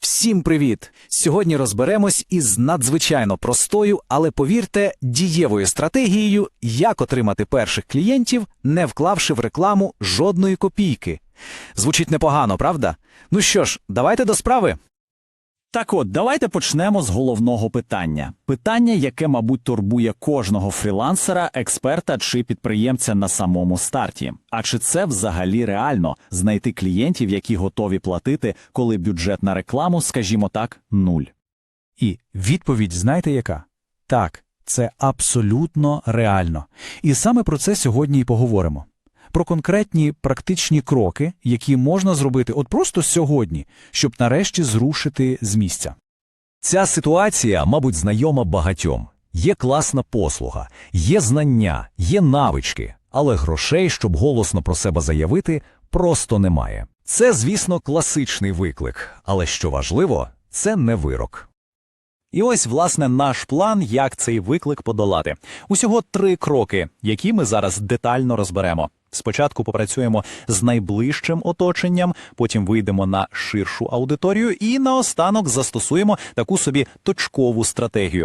Всім привіт! Сьогодні розберемось із надзвичайно простою, але повірте, дієвою стратегією, як отримати перших клієнтів, не вклавши в рекламу жодної копійки. Звучить непогано, правда? Ну що ж, давайте до справи. Так от, давайте почнемо з головного питання. Питання, яке, мабуть, турбує кожного фрілансера, експерта чи підприємця на самому старті. А чи це взагалі реально знайти клієнтів, які готові платити, коли бюджет на рекламу, скажімо так, нуль? І відповідь знаєте яка? Так, це абсолютно реально. І саме про це сьогодні і поговоримо. Про конкретні практичні кроки, які можна зробити от просто сьогодні, щоб нарешті зрушити з місця. Ця ситуація, мабуть, знайома багатьом. Є класна послуга, є знання, є навички, але грошей, щоб голосно про себе заявити, просто немає. Це, звісно, класичний виклик, але що важливо, це не вирок. І ось, власне, наш план, як цей виклик подолати. Усього три кроки, які ми зараз детально розберемо. Спочатку попрацюємо з найближчим оточенням, потім вийдемо на ширшу аудиторію і наостанок застосуємо таку собі точкову стратегію.